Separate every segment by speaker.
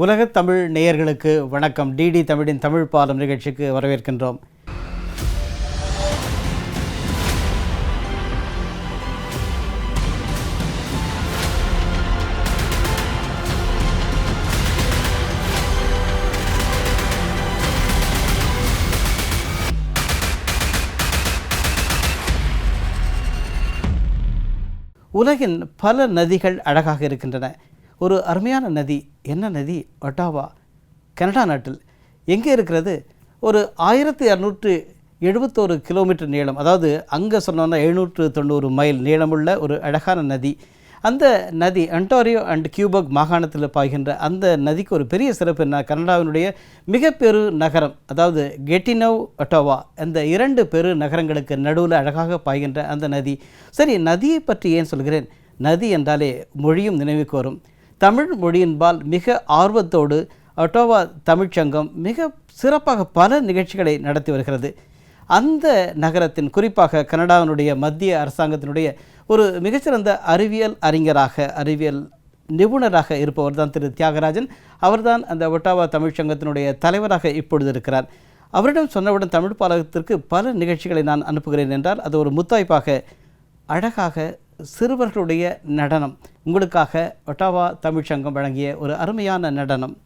Speaker 1: உலகத் தமிழ் நேயர்களுக்கு வணக்கம். டிடி தமிழின் தமிழ் பாலம் நிகழ்ச்சிக்கு வரவேற்கின்றோம். உலகின் பல நதிகள் அழகாக இருக்கின்றன. ஒரு அருமையான நதி. என்ன நதி? ஒட்டாவா. கனடா நாட்டில். எங்கே இருக்கிறது? ஒரு ஆயிரத்தி இரநூற்று எழுபத்தோரு கிலோமீட்டர் நீளம். அதாவது அங்கே சொன்னோன்னா எழுநூற்று தொண்ணூறு மைல் நீளமுள்ள ஒரு அழகான நதி. அந்த நதி அன்டாரியோ அண்ட் கியூபக் மாகாணத்தில் பாய்கின்ற அந்த நதிக்கு ஒரு பெரிய சிறப்பு என்ன? கனடாவினுடைய மிக பெரு நகரம் அதாவது கெட்டினவ் அட்டோவா அந்த இரண்டு பெரு நகரங்களுக்கு நடுவில் அழகாக பாய்கின்ற அந்த நதி. சரி நதியை பற்றி ஏன் சொல்கிறேன்? நதி என்றாலே மொழியும் நினைவுக்கு வரும். தமிழ் மொழியின்பால் மிக ஆர்வத்தோடு ஒட்டோவா தமிழ்ச்சங்கம் மிக சிறப்பாக பல நிகழ்ச்சிகளை நடத்தி வருகிறது. அந்த நகரத்தின் குறிப்பாக கனடாவினுடைய மத்திய அரசாங்கத்தினுடைய ஒரு மிகச்சிறந்த அறிவியல் அறிஞராக அறிவியல் நிபுணராக இருப்பவர் தான் திரு தியாகராஜன். அவர்தான் அந்த ஒட்டாவா தமிழ்ச்சங்கத்தினுடைய தலைவராக இப்பொழுது இருக்கிறார். அவரிடம் சொன்னவுடன் தமிழ் பாலகத்திற்கு பல நிகழ்ச்சிகளை நான் அனுப்புகிறேன் என்றால் அது ஒரு முத்தாய்ப்பாக அழகாக சிறுவர்களுடைய நடனம். உங்களுக்காக ஒட்டாவா தமிழ்ச்சங்கம் வழங்கிய ஒரு அருமையான நடனம்.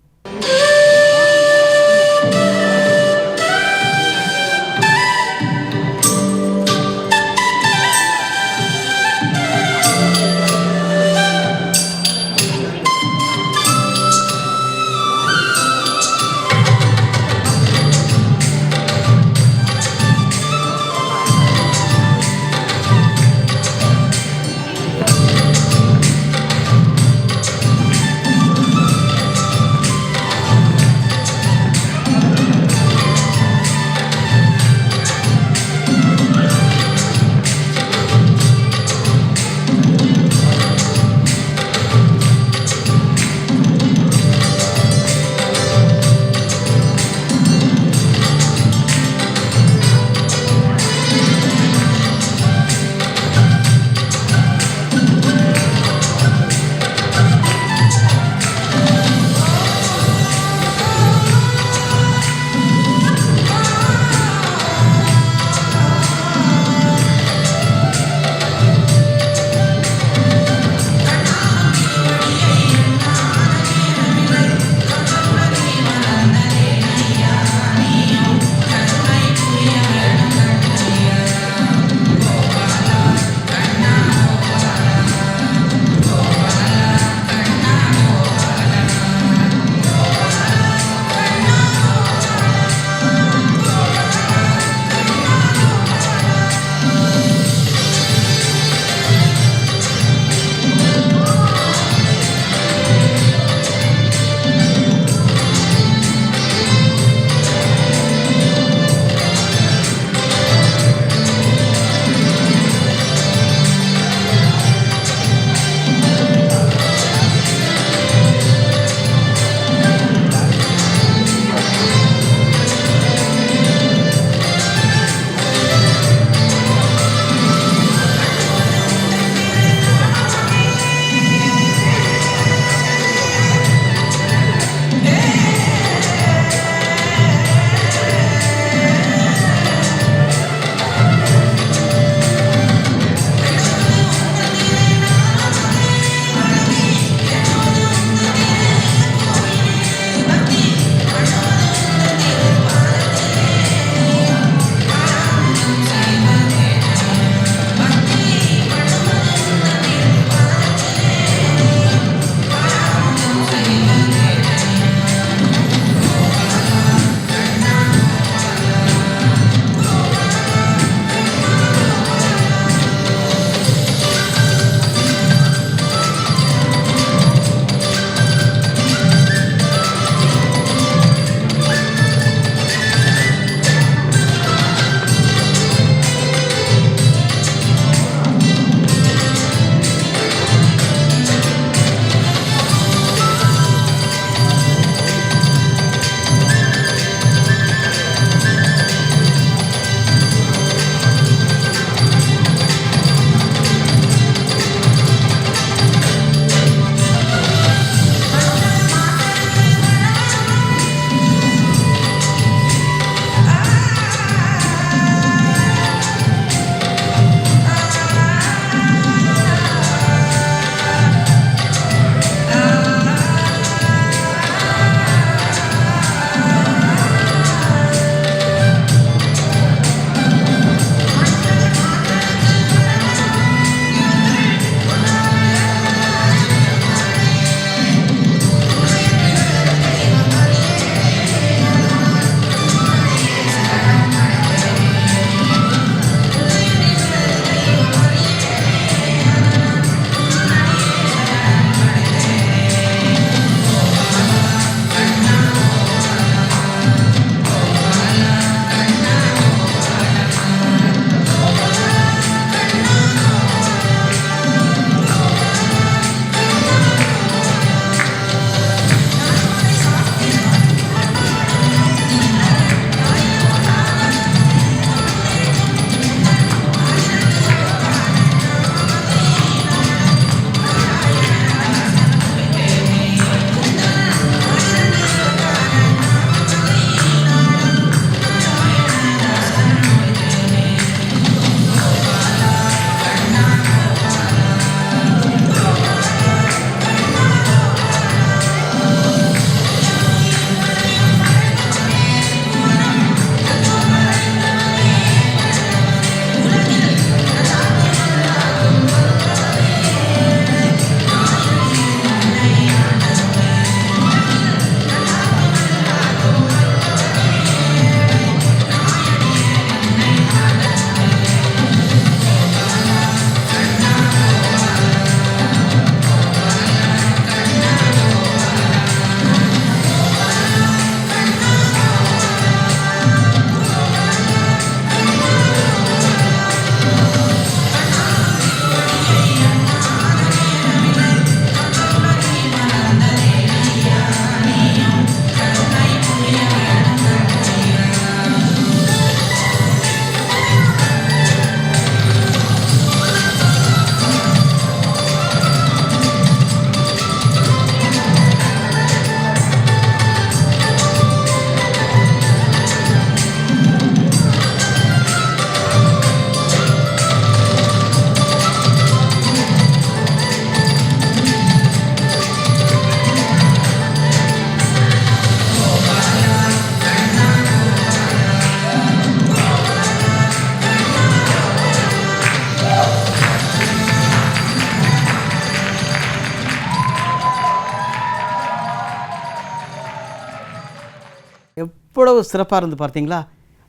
Speaker 1: இவ்வளவு சிறப்பாக இருந்து பார்த்தீங்களா?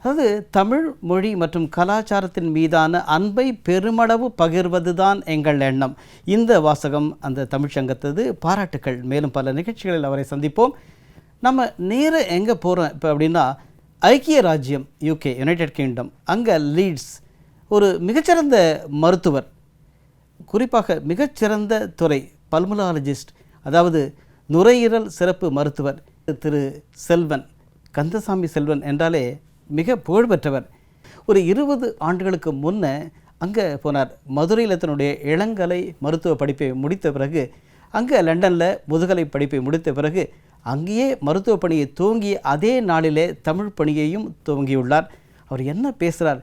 Speaker 1: அதாவது தமிழ் மொழி மற்றும் கலாச்சாரத்தின் மீதான அன்பை பெருமளவு பகிர்வது தான் எங்கள் எண்ணம். இந்த வாசகம் அந்த தமிழ்ச்சங்கத்தது பாராட்டுக்கள். மேலும் பல நிகழ்ச்சிகளில் அவரை சந்திப்போம். நம்ம நேர எங்கே போகிறோம் இப்போ அப்படின்னா ஐக்கிய ராஜ்யம் யூகே யுனைடெட் கிங்டம் அங்கே லீட்ஸ் ஒரு மிகச்சிறந்த மருத்துவர் குறிப்பாக மிகச்சிறந்த துறை பல்முலாலஜிஸ்ட் அதாவது நுரையீரல் சிறப்பு மருத்துவர் திரு செல்வன். கந்தசாமி செல்வன் என்றாலே மிக புகழ்பெற்றவர். ஒரு இருபது ஆண்டுகளுக்கு முன்ன அங்கே போனார். மதுரையில் தன்னுடைய இளங்கலை மருத்துவ படிப்பை முடித்த பிறகு அங்கே லண்டனில் முதுகலை படிப்பை முடித்த பிறகு அங்கேயே மருத்துவ பணியை துவங்கிய அதே நாளிலே தமிழ் பணியையும் துவங்கியுள்ளார். அவர் என்ன பேசுகிறார்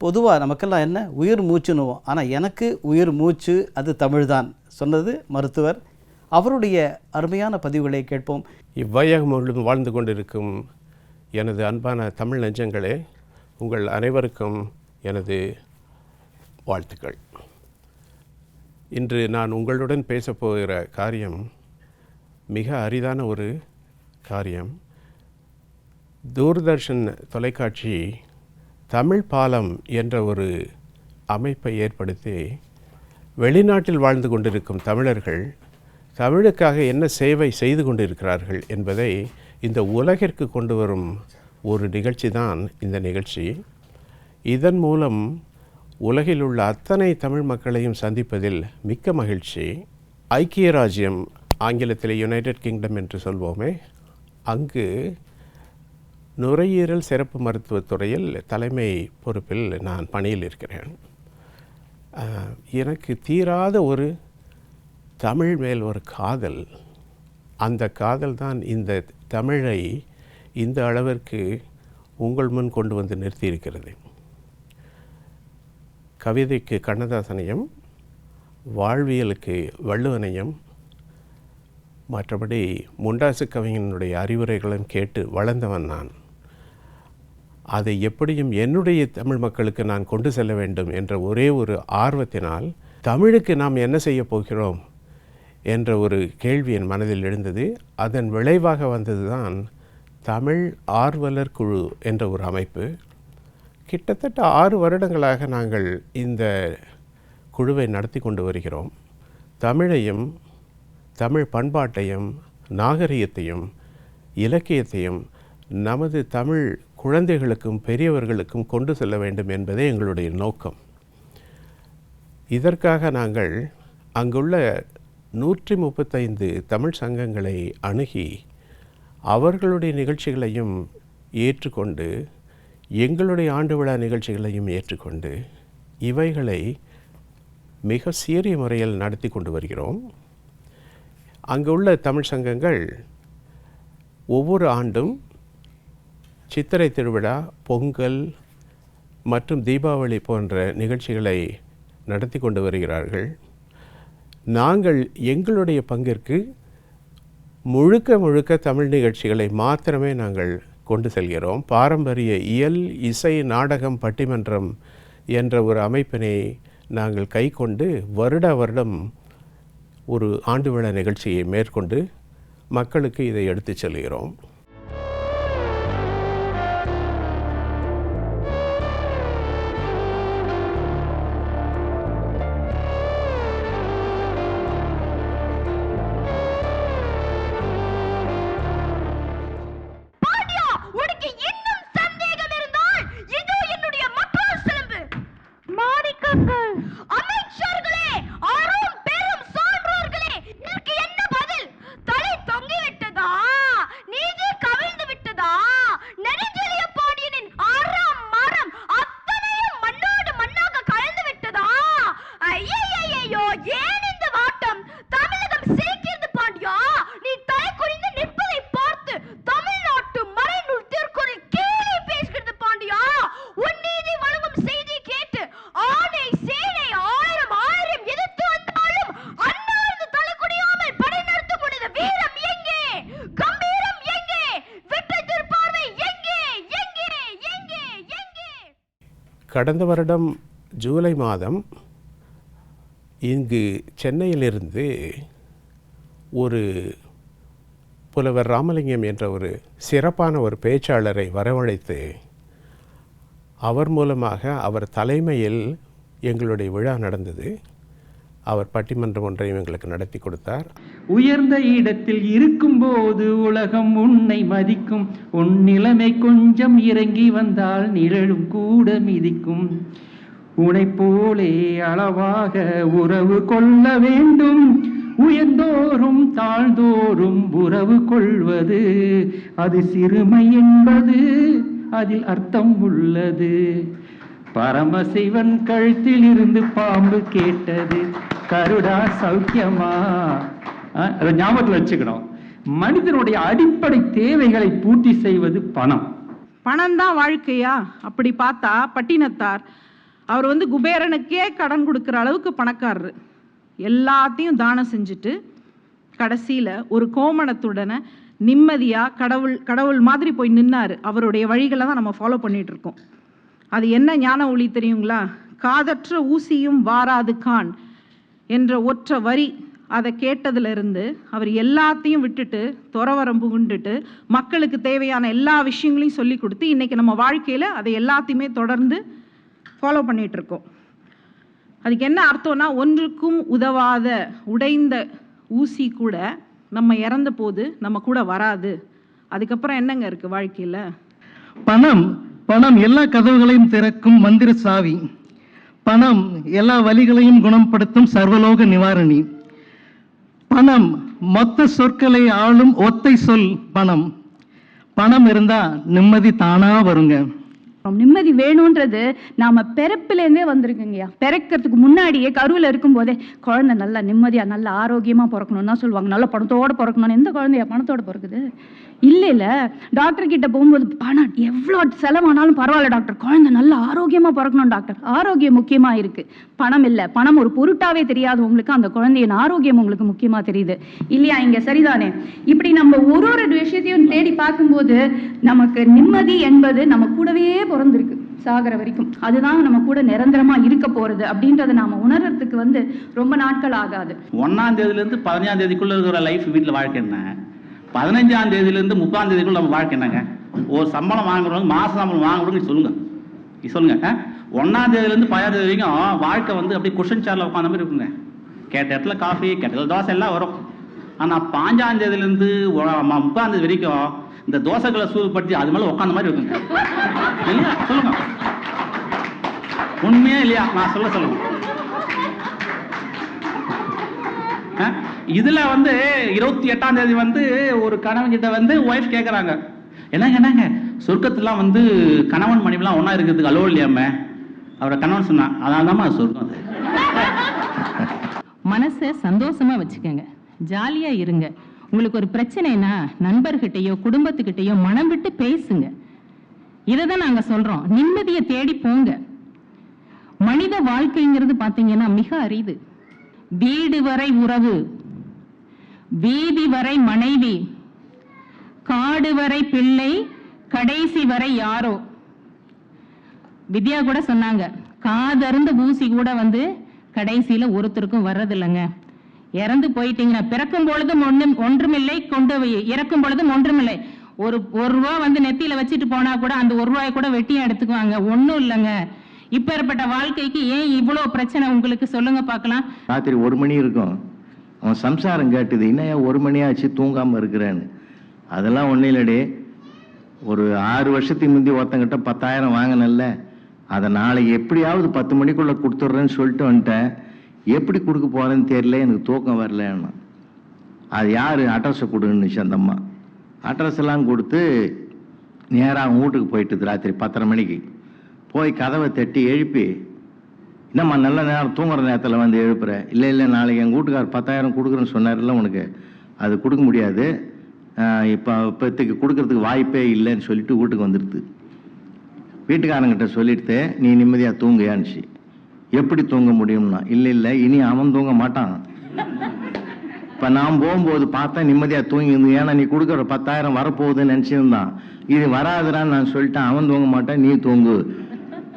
Speaker 1: பொதுவாக நமக்கெல்லாம் என்ன? உயிர் மூச்சுன்னுவோம். ஆனால் எனக்கு உயிர் மூச்சு அது தமிழ்தான் சொன்னது மருத்துவர். அவருடைய அருமையான பதிவுகளை கேட்போம்.
Speaker 2: இவ்வையகம் வாழ்ந்து கொண்டிருக்கும் எனது அன்பான தமிழ் நெஞ்சங்களே உங்கள் அனைவருக்கும் எனது வாழ்த்துக்கள். இன்று நான் உங்களுடன் பேசப்போகிற காரியம் மிக அரிதான ஒரு காரியம். தூர்தர்ஷன் தொலைக்காட்சி தமிழ் பாலம் என்ற ஒரு அமைப்பை ஏற்படுத்தி வெளிநாட்டில் வாழ்ந்து கொண்டிருக்கும் தமிழர்கள் தமிழுக்காக என்ன சேவை செய்து கொண்டிருக்கிறார்கள் என்பதை இந்த உலகிற்கு கொண்டு வரும் ஒரு நிகழ்ச்சி தான் இந்த நிகழ்ச்சி. இதன் மூலம் உலகில் உள்ள அத்தனை தமிழ் மக்களையும் சந்திப்பதில் மிக்க மகிழ்ச்சி. ஐக்கிய ராஜ்யம் ஆங்கிலத்தில் யுனைடெட் கிங்டம் என்று சொல்வோமே. அங்கு நுரையீரல் சிறப்பு மருத்துவத் துறையில் தலைமை பொறுப்பில் நான் பணியில் இருக்கிறேன். எனக்கு தீராத ஒரு தமிழ் மேல் ஒரு காதல். அந்த காதல் தான் இந்த தமிழை இந்த அளவிற்கு உங்கள் முன் கொண்டு வந்து நிறுத்தியிருக்கிறது. கவிதைக்கு கண்ணதாசனையும் வாழ்வியலுக்கு வள்ளுவனையும் மற்றபடி முண்டாசு கவிஞனுடைய அறிவுரைகளும் கேட்டு வளர்ந்தவன் நான். அதை எப்படியும் என்னுடைய தமிழ் மக்களுக்கு நான் கொண்டு செல்ல வேண்டும் என்ற ஒரே ஒரு ஆர்வத்தினால் தமிழுக்கு நாம் என்ன செய்ய போகிறோம்? என்ற ஒரு கேள்வி என் மனதில் எழுந்தது. அதன் விளைவாக வந்ததுதான் தமிழ் ஆர்வலர் குழு என்ற ஒரு அமைப்பு. கிட்டத்தட்ட ஆறு வருடங்களாக நாங்கள் இந்த குழுவை நடத்தி கொண்டு வருகிறோம். தமிழையும் தமிழ் பண்பாட்டையும் நாகரிகத்தையும் இலக்கியத்தையும் நமது தமிழ் குழந்தைகளுக்கும் பெரியவர்களுக்கும் கொண்டு செல்ல வேண்டும் என்பதே எங்களுடைய நோக்கம். இதற்காக நாங்கள் அங்குள்ள நூற்றி முப்பத்தைந்து தமிழ் சங்கங்களை அணுகி அவர்களுடைய நிகழ்ச்சிகளையும் ஏற்றுக்கொண்டு எங்களுடைய ஆண்டு விழா நிகழ்ச்சிகளையும் ஏற்றுக்கொண்டு இவைகளை மிக சீரிய முறையில் நடத்தி கொண்டு வருகிறோம். அங்குள்ள தமிழ் சங்கங்கள் ஒவ்வொரு ஆண்டும் சித்திரை திருவிழா பொங்கல் மற்றும் தீபாவளி போன்ற நிகழ்ச்சிகளை நடத்தி கொண்டு வருகிறார்கள். நாங்கள் எங்களுடைய பங்கிற்கு முழுக்க முழுக்க தமிழ் நிகழ்ச்சிகளை மாத்திரமே நாங்கள் கொண்டு செல்கிறோம். பாரம்பரிய இயல் இசை நாடகம் பட்டிமன்றம் என்ற ஒரு அமைப்பினை நாங்கள் கைக்கொண்டு வருட வருடம் ஒரு ஆண்டு விழா நிகழ்ச்சியை மேற்கொண்டு மக்களுக்கு இதை எடுத்துச் செல்கிறோம். கடந்த வருடம் ஜூலை மாதம் இங்கு சென்னையிலிருந்து ஒரு புலவர் ராமலிங்கம் என்ற ஒரு சிறப்பான ஒரு பேச்சாளரை வரவழைத்து அவர் மூலமாக அவர் தலைமையில் எங்களுடைய விழா நடந்தது. அவர் பட்டிமன்றம் ஒன்றையும் எங்களுக்கு நடத்தி கொடுத்தார்.
Speaker 3: உயர்ந்த இடத்தில் இருக்கும்போது உலகம் உன்னை மதிக்கும். உன் நிலைமை கொஞ்சம் இறங்கி வந்தால் நிழலும் கூட மிதிக்கும். உனை போலே அளவாக உறவு கொள்ள வேண்டும். உயர்ந்தோறும் தாழ்ந்தோறும் உறவு கொள்வது. அது சிறுமை என்பது அதில் அர்த்தம் உள்ளது. பரமசிவன் கழுத்தில் இருந்து பாம்பு கேட்டது. கருடா சௌக்கியமா? அதை ஞாபகத்தில் வச்சுக்கணும். மனிதனுடைய அடிப்படை தேவைகளை பூர்த்தி செய்வது பணம்.
Speaker 4: பணம் தான் வாழ்க்கையா? அப்படி பார்த்தா பட்டினத்தார் அவர் வந்து குபேரனுக்கே கடன் கொடுக்குற அளவுக்கு பணக்காரரு. எல்லாத்தையும் தானம் செஞ்சுட்டு கடைசியில் ஒரு கோமணத்துடனே நிம்மதியாக கடவுள் கடவுள் மாதிரி போய் நின்னாரு. அவருடைய வழிகளை தான் நம்ம ஃபாலோ பண்ணிட்டு இருக்கோம். அது என்ன ஞான ஒளி தெரியுங்களா? காதற்ற ஊசியும் வாராது கான். என்ற ஒற்ற வரி அதை கேட்டதிலிருந்து அவர் எல்லாத்தையும் விட்டுட்டு துறவரம்பு உண்டுட்டு மக்களுக்கு தேவையான எல்லா விஷயங்களையும் சொல்லி கொடுத்து இன்றைக்கி நம்ம வாழ்க்கையில் அதை எல்லாத்தையுமே தொடர்ந்து ஃபாலோ பண்ணிகிட்ருக்கோம் அதுக்கு என்ன அர்த்தம்னா ஒன்றுக்கும் உதவாத உடைந்த ஊசி கூட நம்ம இறந்த போது நம்ம கூட வராது. அதுக்கப்புறம் என்னங்க இருக்குது வாழ்க்கையில்?
Speaker 5: பணம் பணம் எல்லா கதவுகளையும் திறக்கும் மந்திர சாவி. பணம் எல்லா வழிகளையும் குணப்படுத்தும் சர்வலோக நிவாரணி. பணம் மொத்த சொற்களை ஆளும் ஒத்தை சொல் பணம். பணம் இருந்தா நிம்மதி தானா வருங்க.
Speaker 6: நிம்மதி வேணுன்றது நாம பிறப்பிலேருந்தே வந்திருக்குங்கய்யா பிறக்கிறதுக்கு முன்னாடியே கருவில் இருக்கும்போதே குழந்தை நல்லா நிம்மதியா நல்லா ஆரோக்கியமா பிறக்கணும்னு தான் சொல்லுவாங்க. நல்ல பணத்தோட பிறக்கணும்னு எந்த குழந்தையா பணத்தோட பிறக்குது? இல்லை இல்லை. டாக்டர் கிட்ட போகும்போது பணம் எவ்வளோ செலவானாலும் பரவாயில்ல டாக்டர் குழந்தை நல்லா ஆரோக்கியமா பிறக்கணும் டாக்டர் ஆரோக்கியம் முக்கியமாக இருக்கு. பணம் இல்லை. பணம் ஒரு பொருட்டாவே தெரியாது உங்களுக்கு. அந்த குழந்தையின் ஆரோக்கியம் உங்களுக்கு முக்கியமா தெரியுது. இல்லையா? இங்கே சரிதானே? இப்படி நம்ம ஒரு ஒரு விஷயத்தையும் தேடி பார்க்கும்போது நமக்கு நிம்மதி என்பது நம்ம கூடவே பிறந்திருக்கு சாகிற வரைக்கும். அதுதான் நம்ம கூட நிரந்தரமா இருக்க போறது அப்படின்றத நாம உணர்றதுக்கு வந்து ரொம்ப நாட்கள் ஆகாது.
Speaker 7: ஒன்னாம் தேதியிலேருந்து பதினஞ்சாம் தேதிக்குள்ள இருக்கிற லைஃப் வீட்டில் வாழ்க்கை என்ன? பதினஞ்சாம் தேதியிலேருந்து முப்பதாம் தேதிக்குள்ள நம்ம வாழ்க்கை என்னங்க? ஒரு சம்பளம் வாங்குறவங்க மாச சம்பளம் வாங்குறவங்க சொல்லுங்க. சொல்லுங்க ஆ? தேதியிலேருந்து பதினாறு தேதி வரைக்கும் வாழ்க்கை வந்து அப்படியே குஷன் சேர்ல உட்காந்த மாதிரி இருக்குங்க. கேட்ட இடத்துல காஃபி கேட்ட இடத்துல தோசை எல்லாம் வரும். ஆனா பாஞ்சாம் தேதியிலேருந்து முப்பதாம் தேதி வரைக்கும் இந்த தோசைகளை சூடுபடுத்தி அது மேல உட்காந்த மாதிரி இருக்குங்க. இல்லையா? சொல்லுங்க. உண்மையா இல்லையா? நான் சொல்ல சொல்லுங்க. இதுல வந்து இருபத்தி எட்டாம் தேதி வந்து ஒரு கணவன் கிட்ட வந்து ஒய்ஃப் கேக்குறாங்க. என்னங்க என்னங்க? சொர்க்கத்துலாம் வந்து கணவன் மனைவிலாம் ஒன்றா இருக்கிறதுக்கு அலோ இல்லையாம? அவரை கணவன் சொன்னான் அதனால தான் சொர்க்கம். அது
Speaker 8: மனசை சந்தோஷமா வச்சுக்கோங்க. ஜாலியா இருங்க. உங்களுக்கு ஒரு பிரச்சனைனா நண்பர்கிட்டயோ குடும்பத்துக்கிட்டயோ மனம் விட்டு பேசுங்க. இதை தான் நாங்க சொல்றோம். நிம்மதியை தேடி போங்க. மனித வாழ்க்கைங்கிறது பாத்தீங்கன்னா மிக அரிது. வீடு வரை உறவு. வீதி வரை மனைவி காடு வரை பிள்ளை கடைசி வரை யாரோ. வித்யா கூட சொன்னாங்க காதருந்த ஊசி கூட வந்து கடைசியில ஒருத்தருக்கும் வர்றதில்லைங்க. இறந்து போயிட்டீங்கன்னா பிறக்கும் பொழுதும் ஒன்றும் ஒன்றுமில்லை கொண்டு இறக்கும் பொழுதும் ஒன்றுமில்லை. ஒரு ஒரு ரூபா வந்து நெத்தியில வச்சுட்டு போனா கூட அந்த ஒரு ரூபாய் கூட வெட்டியும் எடுத்துக்குவாங்க. ஒன்றும் இல்லைங்க. இப்பேற்பட்ட வாழ்க்கைக்கு ஏன் இவ்வளோ பிரச்சனை உங்களுக்கு? சொல்லுங்க பார்க்கலாம்.
Speaker 9: ராத்திரி ஒரு மணி இருக்கும். அவன் சம்சாரம் கேட்டுது. இன்னும் ஒரு மணியாச்சு தூங்காமல் இருக்கிறான்னு? அதெல்லாம் ஒன்றும் இல்லடி. ஒரு ஆறு வருஷத்துக்கு முந்தி ஒருத்தங்கிட்ட பத்தாயிரம் வாங்கினல்ல. அதை நாளைக்கு எப்படியாவது பத்து மணிக்குள்ளே கொடுத்துட்றேன்னு சொல்லிட்டு வந்துட்டேன். எப்படி கொடுக்க போகிறேன்னு தெரியல எனக்கு தூக்கம் வரலன்னு. அது யார்? அட்ரஸை கொடுன்னுச்சு அந்த அம்மா. அட்ரஸ் எல்லாம் கொடுத்து நேராக வீட்டுக்கு போயிட்டுது ராத்திரி பத்தரை மணிக்கு. போய் கதவை தட்டி எழுப்பி என்னம்மா நல்ல நேரம் தூங்குற நேரத்தில் வந்து எழுப்புற? இல்லை இல்லை நாளைக்கு எங்கள் வீட்டுக்கார் பத்தாயிரம் கொடுக்குறேன்னு சொன்னார்ல உனக்கு? அது கொடுக்க முடியாது. இப்போ இப்போத்துக்கு கொடுக்கறதுக்கு வாய்ப்பே இல்லைன்னு சொல்லிட்டு வீட்டுக்கு வந்துடுது வீட்டுக்காரங்கிட்ட சொல்லிட்டு நீ நிம்மதியாக தூங்குயான்னுச்சு. எப்படி தூங்க முடியும்னா? இல்லை இல்லை இனி அவன் தூங்க மாட்டான். இப்போ நான் போகும்போது பார்த்தா நிம்மதியாக தூங்கிருந்து ஏன்னா நீ கொடுக்குற பத்தாயிரம் வரப்போகுதுன்னு நினச்சிருந்தான். இது வராதுடான்னு நான் சொல்லிட்டேன். அவன் தூங்க மாட்டான் நீ தூங்கு.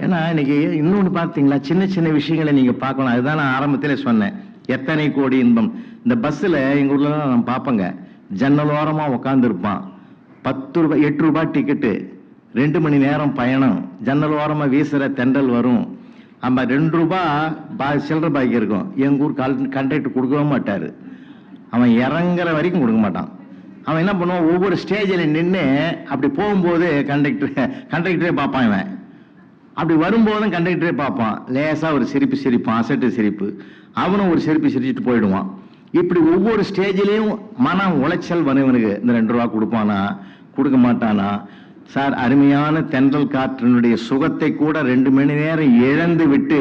Speaker 9: ஏன்னா இன்னைக்கு இன்னொன்று பார்த்தீங்களா சின்ன சின்ன விஷயங்களை நீங்கள் பார்க்கணும் அதுதான் நான் ஆரம்பத்தில் சொன்னேன். எத்தனை கோடி இன்பம். இந்த பஸ்ஸில் எங்கள் ஊர்லலாம் நான் பார்ப்பேங்க. ஜன்னல் ஓரமாக உட்காந்துருப்பான் பத்து ரூபாய் எட்டு ரூபாய் டிக்கெட்டு ரெண்டு மணி நேரம் பயணம். ஜன்னல் ஓரமாக வீசுகிற தெண்டல் வரும். நம்ம ரெண்டு ரூபா பா சில்லற பாக்கி இருக்கும். எங்கள் ஊர் கால் கண்டக்டர் கொடுக்கவே மாட்டார். அவன் இறங்குற வரைக்கும் கொடுக்க மாட்டான். அவன் என்ன பண்ணுவான்? ஒவ்வொரு ஸ்டேஜில் நின்று அப்படி போகும்போது கண்டக்டர் கண்டக்டரே பார்ப்பான் இவன். அப்படி வரும்போதும் கண்டக்டரே பார்ப்பான். லேசாக ஒரு சிரிப்பு சிரிப்பான் அசட்டு சிரிப்பு. அவனும் ஒரு சிரிப்பு சிரிச்சுட்டு போயிடுவான். இப்படி ஒவ்வொரு ஸ்டேஜ்லேயும் மன உளைச்சல் வருவனுக்கு இந்த ரெண்டு ரூபா கொடுப்பானா? கொடுக்க மாட்டானா? சார் அருமையான தென்றல் காற்றினுடைய சுகத்தை கூட ரெண்டு மணி நேரம் இழந்து விட்டு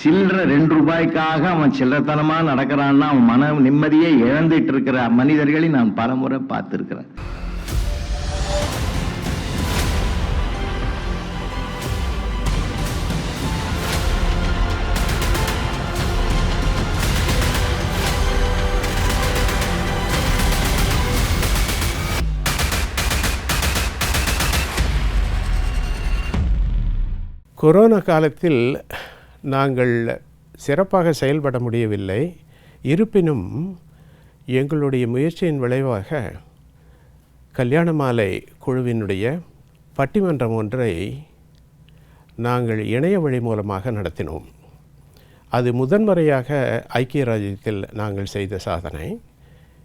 Speaker 9: சில்லற ரெண்டு ரூபாய்க்காக அவன் சில்லறத்தனமாக நடக்கிறான்னா அவன் மன நிம்மதியை இழந்துட்டு இருக்கிற மனிதர்களை நான் பலமுறை பார்த்துருக்கிறேன்.
Speaker 2: கொரோனா காலத்தில் நாங்கள் சிறப்பாக செயல்பட முடியவில்லை. இருப்பினும் எங்களுடைய முயற்சியின் விளைவாக கல்யாண மாலை குழுவினுடைய பட்டிமன்றம் ஒன்றை நாங்கள் இணைய வழி மூலமாக நடத்தினோம். அது முதன்முறையாக ஐக்கிய ராஜ்யத்தில் நாங்கள் செய்த சாதனை.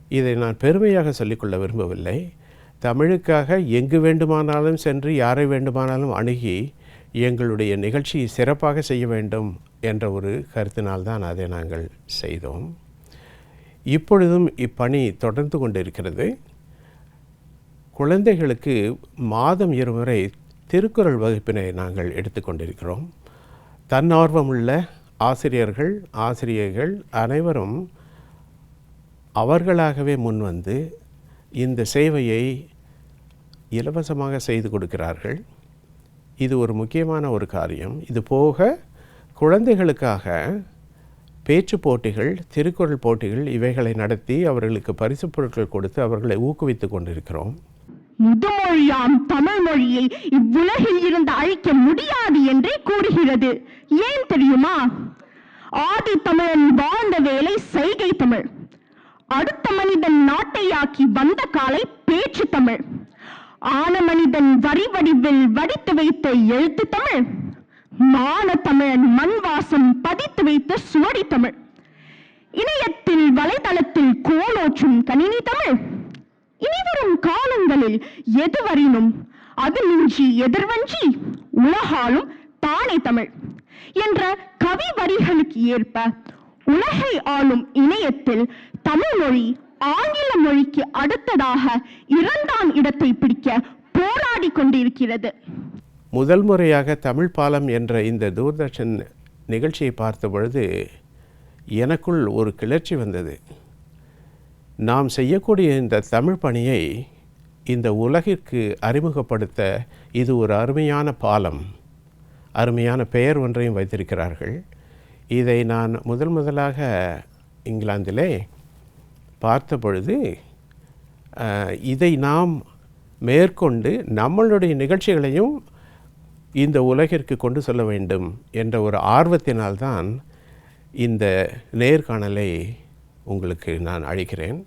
Speaker 2: இதை நான் பெருமையாக சொல்லிக்கொள்ள விரும்பவில்லை. தமிழுக்காக எங்கு வேண்டுமானாலும் சென்று யாரை வேண்டுமானாலும் அணுகி எங்களுடைய நிகழ்ச்சியை சிறப்பாக செய்ய வேண்டும் என்ற ஒரு கருத்தினால்தான் அதை நாங்கள் செய்தோம். இப்பொழுதும் இப்பணி தொடர்ந்து கொண்டிருக்கிறது. குழந்தைகளுக்கு மாதம் இருமுறை திருக்குறள் வகுப்பினை நாங்கள் எடுத்துக்கொண்டிருக்கிறோம் தன்னார்வமுள்ள ஆசிரியர்கள் ஆசிரியர்கள் அனைவரும் அவர்களாகவே முன்வந்து இந்த சேவையை இலவசமாக செய்து கொடுக்கிறார்கள். இது ஒரு முக்கியமான ஒரு காரியம். இது போக குழந்தைகளுக்காக பேச்சு போட்டிகள் திருக்குறள் போட்டிகள் இவைகளை நடத்தி அவர்களுக்கு பரிசுப் பொருட்கள் கொடுத்து அவர்களை ஊக்குவித்து கொண்டிருக்கிறோம்.
Speaker 10: முதுமொழியாம் தமிழ் மொழியை இவ்வுலகில் இருந்து அழிக்க முடியாது என்றே கூறுகிறது. ஏன் தெரியுமா? ஆதி தமிழன் வாழ்ந்த வேலை செய்கை தமிழ். அடுத்த மனிதன் நாட்டையாக்கி வந்த காலை பேச்சு தமிழ். ஆன மனிதன் வரி வடிவில் வடித்து வைத்த எழுத்து தமிழ். மான தமிழன் மண் வாசம் பதித்து வைத்த சுவடி தமிழ். இணையத்தில் வலைதளத்தில் கோலோற்றும் கணினி தமிழ். இனிவரும் காலங்களில் எதுவரினும் அது மிஞ்சி எதிர்வஞ்சி உலகாலும் தானே தமிழ் என்ற கவி வரிகளுக்கு ஏற்ப உலகை ஆளும் இணையத்தில் தமிழ் மொழி ஆங்கில மொழிக்கு அடுத்ததாக இரண்டாம் இடத்தை பிடிக்க போராடி கொண்டிருக்கிறது.
Speaker 2: முதல் முறையாக தமிழ் பாலம் என்ற இந்த தூர்தர்ஷன் நிகழ்ச்சியை பார்த்த பொழுது எனக்குள் ஒரு கிளர்ச்சி வந்தது. நாம் செய்யக்கூடிய இந்த தமிழ் பணியை இந்த உலகிற்கு அறிமுகப்படுத்த இது ஒரு அருமையான பாலம். அருமையான பெயர் ஒன்றையும் வைத்திருக்கிறார்கள். இதை நான் முதல் முதலாக இங்கிலாந்திலே பார்த்த பொழுது இதை நாம் மேற்கொண்டு நம்மளுடைய நிகழ்ச்சிகளையும் இந்த உலகிற்கு கொண்டு செல்ல வேண்டும் என்ற ஒரு ஆர்வத்தினால்தான் இந்த நேர்காணலை உங்களுக்கு நான் அழைக்கிறேன்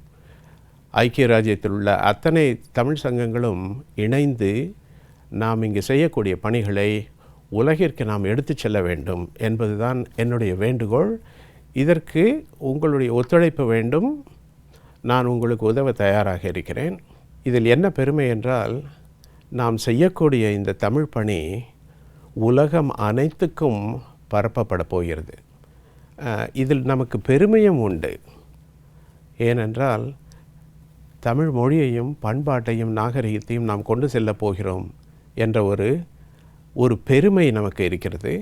Speaker 2: ஐக்கிய ராஜ்யத்தில் உள்ள அத்தனை தமிழ் சங்கங்களும் இணைந்து நாம் இங்கு செய்யக்கூடிய பணிகளை உலகிற்கு நாம் எடுத்து செல்ல வேண்டும் என்பதுதான் என்னுடைய வேண்டுகோள். இதற்கு உங்களுடைய ஒத்துழைப்பு வேண்டும். நான் உங்களுக்கு உதவ தயாராக இருக்கிறேன். இதில் என்ன பெருமை என்றால் நாம் செய்யக்கூடிய இந்த தமிழ் பணி உலகம் அனைத்துக்கும் பரப்பப்பட போகிறது. இதில் நமக்கு பெருமையும் உண்டு. ஏனென்றால் தமிழ் மொழியையும் பண்பாட்டையும் நாகரிகத்தையும் நாம் கொண்டு செல்ல போகிறோம் என்ற ஒரு ஒரு பெருமை நமக்கு இருக்கிறது.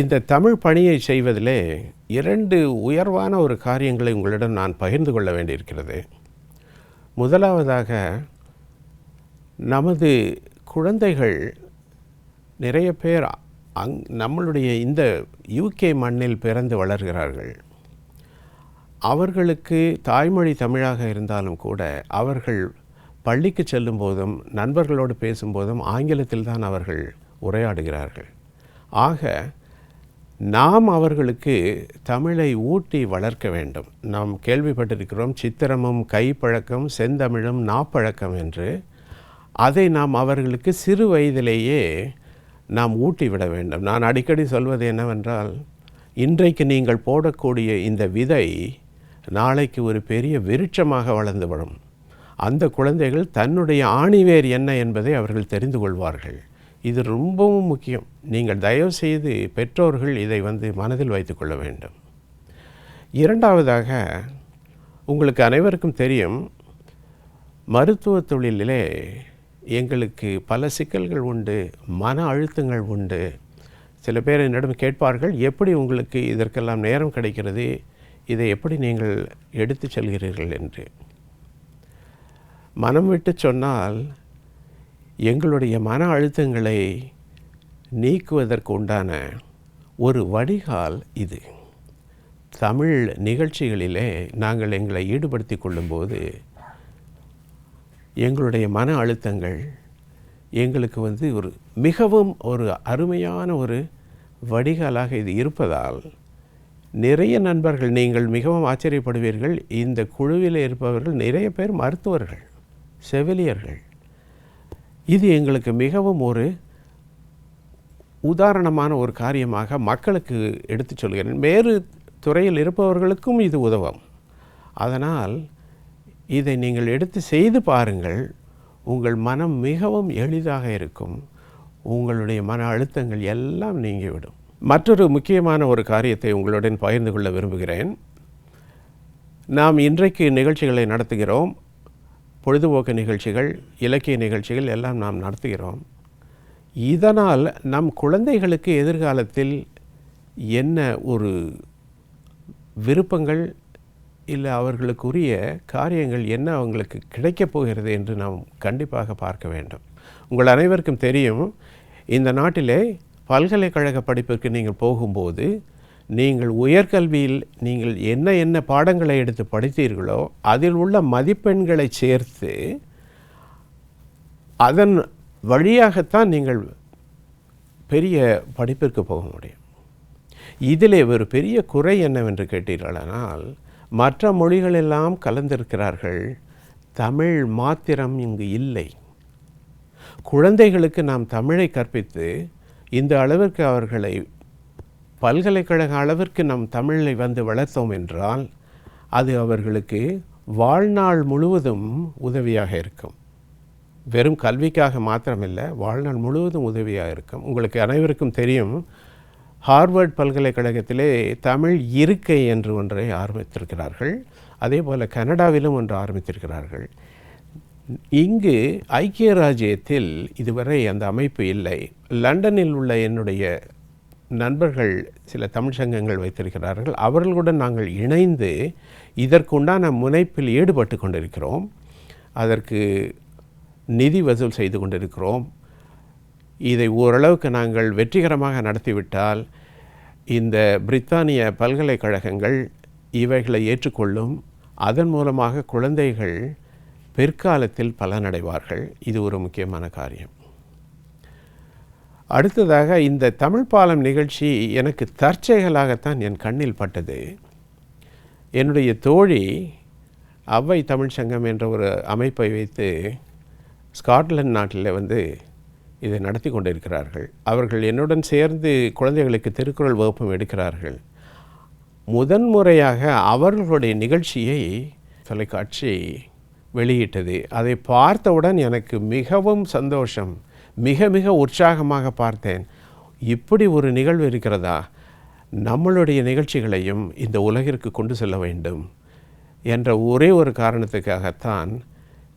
Speaker 2: இந்த தமிழ் பணியை செய்வதிலே இரண்டு உயர்வான ஒரு காரியங்களை உங்களிடம் நான் பகிர்ந்து கொள்ள வேண்டியிருக்கிறது. முதலாவதாக நமது குழந்தைகள் நிறைய பேர் அங் நம்மளுடைய இந்த யூகே மண்ணில் பிறந்து வளர்கிறார்கள். அவர்களுக்கு தாய்மொழி தமிழாக இருந்தாலும் கூட அவர்கள் பள்ளிக்கு செல்லும் போதும் நண்பர்களோடு பேசும்போதும் ஆங்கிலத்தில் தான் அவர்கள் உரையாடுகிறார்கள். ஆக நாம் அவர்களுக்கு தமிழை ஊட்டி வளர்க்க வேண்டும். நாம் கேள்விப்பட்டிருக்கிறோம் சித்திரமும் கைப்பழக்கம் செந்தமிழும் நாப்பழக்கம் என்று. அதை நாம் அவர்களுக்கு சிறு வயதிலேயே நாம் ஊட்டி விட வேண்டும். நான் அடிக்கடி சொல்வது என்னவென்றால் இன்றைக்கு நீங்கள் போடக்கூடிய இந்த விதை நாளைக்கு ஒரு பெரிய விருட்சமாக வளர்ந்து வரும். அந்த குழந்தைகள் தன்னுடைய ஆணிவேர் என்ன என்பதை அவர்கள் தெரிந்து கொள்வார்கள். இது ரொம்பவும் முக்கியம். நீங்கள் தயவு செய்து பெற்றோர்கள் இதை வந்து மனதில் வைத்துக்கொள்ள வேண்டும். இரண்டாவதாக உங்களுக்கு அனைவருக்கும் தெரியும் மருத்துவ தொழிலிலே எங்களுக்கு பல சிக்கல்கள் உண்டு மன அழுத்தங்கள் உண்டு. சில பேர் என்னிடம் கேட்பார்கள் எப்படி உங்களுக்கு இதற்கெல்லாம் நேரம் கிடைக்கிறது? இதை எப்படி நீங்கள் எடுத்து செல்கிறீர்கள்? என்று. மனம் விட்டு சொன்னால் எங்களுடைய மன அழுத்தங்களை நீக்குவதற்கு உண்டான ஒரு வடிகால் இது. தமிழ் நிகழ்ச்சிகளிலே நாங்கள் எங்களை ஈடுபடுத்தி கொள்ளும்போது எங்களுடைய மன அழுத்தங்கள் எங்களுக்கு வந்து ஒரு மிகவும் ஒரு அருமையான ஒரு வடிகாலாக இது இருப்பதால் நிறைய நண்பர்கள் நீங்கள் மிகவும் ஆச்சரியப்படுவீர்கள். இந்த குழுவில் இருப்பவர்கள் நிறைய பேர் மருத்துவர்கள் செவிலியர்கள். இது எங்களுக்கு மிகவும் ஒரு உதாரணமான ஒரு காரியமாக மக்களுக்கு எடுத்துச் சொல்கிறேன். வேறு துறையில் இருப்பவர்களுக்கும் இது உதவும். அதனால் இதை நீங்கள் எடுத்து செய்து பாருங்கள். உங்கள் மனம் மிகவும் எளிதாக இருக்கும். உங்களுடைய மன அழுத்தங்கள் எல்லாம் நீங்கிவிடும். மற்றொரு முக்கியமான ஒரு காரியத்தை உங்களுடன் பகிர்ந்து கொள்ள விரும்புகிறேன். நாம் இன்றைக்கு நிகழ்ச்சிகளை நடத்துகிறோம். பொழுதுபோக்கு நிகழ்ச்சிகள் இலக்கிய நிகழ்ச்சிகள் எல்லாம் நாம் நடத்துகிறோம். இதனால் நம் குழந்தைகளுக்கு எதிர்காலத்தில் என்ன ஒரு விருப்பங்கள் இல்லை அவர்களுக்குரிய காரியங்கள் என்ன அவங்களுக்கு கிடைக்கப் போகிறது என்று நாம் கண்டிப்பாக பார்க்க வேண்டும். உங்கள் அனைவருக்கும் தெரியும் இந்த நாட்டிலே பல்கலைக்கழக படிப்பிற்கு நீங்கள் போகும்போது நீங்கள் உயர்கல்வியில் நீங்கள் என்ன என்ன பாடங்களை எடுத்து படித்தீர்களோ அதில் உள்ள மதிப்பெண்களை சேர்த்து அதன் வழியாகத்தான் நீங்கள் பெரிய படிப்பிற்கு போக முடியும். இதிலே ஒரு பெரிய குறை என்னவென்று கேட்டீர்களானால் மற்ற மொழிகளெல்லாம் கலந்திருக்கிறார்கள் தமிழ் மாத்திரம் இங்கு இல்லை. குழந்தைகளுக்கு நாம் தமிழை கற்பித்து இந்த அளவிற்கு அவர்களை பல்கலைக்கழக அளவிற்கு நம் தமிழை வந்து வளர்த்தோம் என்றால் அது அவர்களுக்கு வாழ்நாள் முழுவதும் உதவியாக இருக்கும். வெறும் கல்விக்காக மாத்திரமில்லை வாழ்நாள் முழுவதும் உதவியாக இருக்கும். உங்களுக்கு அனைவருக்கும் தெரியும் ஹார்வர்ட் பல்கலைக்கழகத்திலே தமிழ் இருக்கை என்று ஒன்றை ஆரம்பித்திருக்கிறார்கள். அதே போல் கனடாவிலும் ஒன்று ஆரம்பித்திருக்கிறார்கள். இங்கு ஐக்கிய ராஜ்யத்தில் இதுவரை அந்த அமைப்பு இல்லை. லண்டனில் உள்ள என்னுடைய நண்பர்கள் சில தமிழ் சங்கங்கள் வைத்திருக்கிறார்கள். அவர்களுடன் நாங்கள் இணைந்து இதற்குண்டான முனைப்பில் ஈடுபட்டு கொண்டிருக்கிறோம். அதற்கு நிதி வசூல் செய்து கொண்டிருக்கிறோம். இதை ஓரளவுக்கு நாங்கள் வெற்றிகரமாக நடத்திவிட்டால் இந்த பிரித்தானிய பல்கலைக்கழகங்கள் இவைகளை ஏற்றுக்கொள்ளும். அதன் மூலமாக குழந்தைகள் பிற்காலத்தில் பலனடைவார்கள். இது ஒரு முக்கியமான காரியம். அடுத்ததாக இந்த தமிழ் பாலம் நிகழ்ச்சி எனக்கு தற்செயலாகத்தான் என் கண்ணில் பட்டது. என்னுடைய தோழி அவ்வை தமிழ் சங்கம் என்ற ஒரு அமைப்பை வைத்து ஸ்காட்லாந்து நாட்டில் வந்து இதை நடத்தி கொண்டிருக்கிறார்கள். அவர்கள் என்னுடன் சேர்ந்து குழந்தைகளுக்கு திருக்குறள் வகுப்பும் எடுக்கிறார்கள். முதன்முறையாக அவர்களுடைய நிகழ்ச்சியை தொலைக்காட்சி வெளியிட்டது. அதை பார்த்தவுடன் எனக்கு மிகவும் சந்தோஷம். மிக மிக உற்சாகமாக பார்த்தேன். இப்படி ஒரு நிகழ்வு இருக்கிறதா? நம்மளுடைய நிகழ்ச்சிகளையும் இந்த உலகிற்கு கொண்டு செல்ல வேண்டும் என்ற ஒரே ஒரு காரணத்துக்காகத்தான்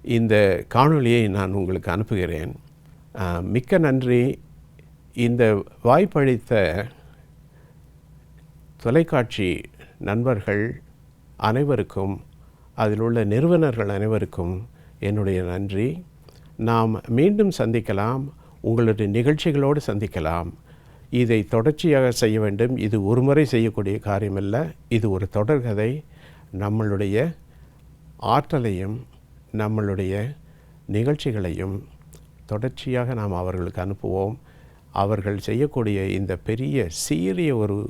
Speaker 2: இந்த காணொளியை நான் உங்களுக்கு அனுப்புகிறேன். மிக்க நன்றி. இந்த வாய்ப்பளித்த தொலைக்காட்சி நண்பர்கள் அனைவருக்கும் அதில் உள்ள நிறுவனர்கள் அனைவருக்கும் என்னுடைய நன்றி. நாம் மீண்டும் சந்திக்கலாம் உங்களுடைய நிகழ்ச்சிகளோடு சந்திக்கலாம். இதை தொடர்ச்சியாக செய்ய வேண்டும். இது ஒரு முறை செய்யக்கூடிய காரியமல்ல. இது ஒரு தொடர்கதை நம்மளுடைய ஆற்றலையும் நம்மளுடைய நிகழ்ச்சிகளையும் தொடர்ச்சியாக நாம் அவர்களுக்கு அனுப்புவோம். அவர்கள் செய்யக்கூடிய இந்த பெரிய சீரிய ஒரு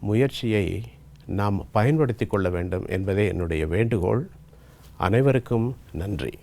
Speaker 2: முயற்சியை நாம் பயன்படுத்தி கொள்ள வேண்டும் என்பதே என்னுடைய வேண்டுகோள். அனைவருக்கும் நன்றி.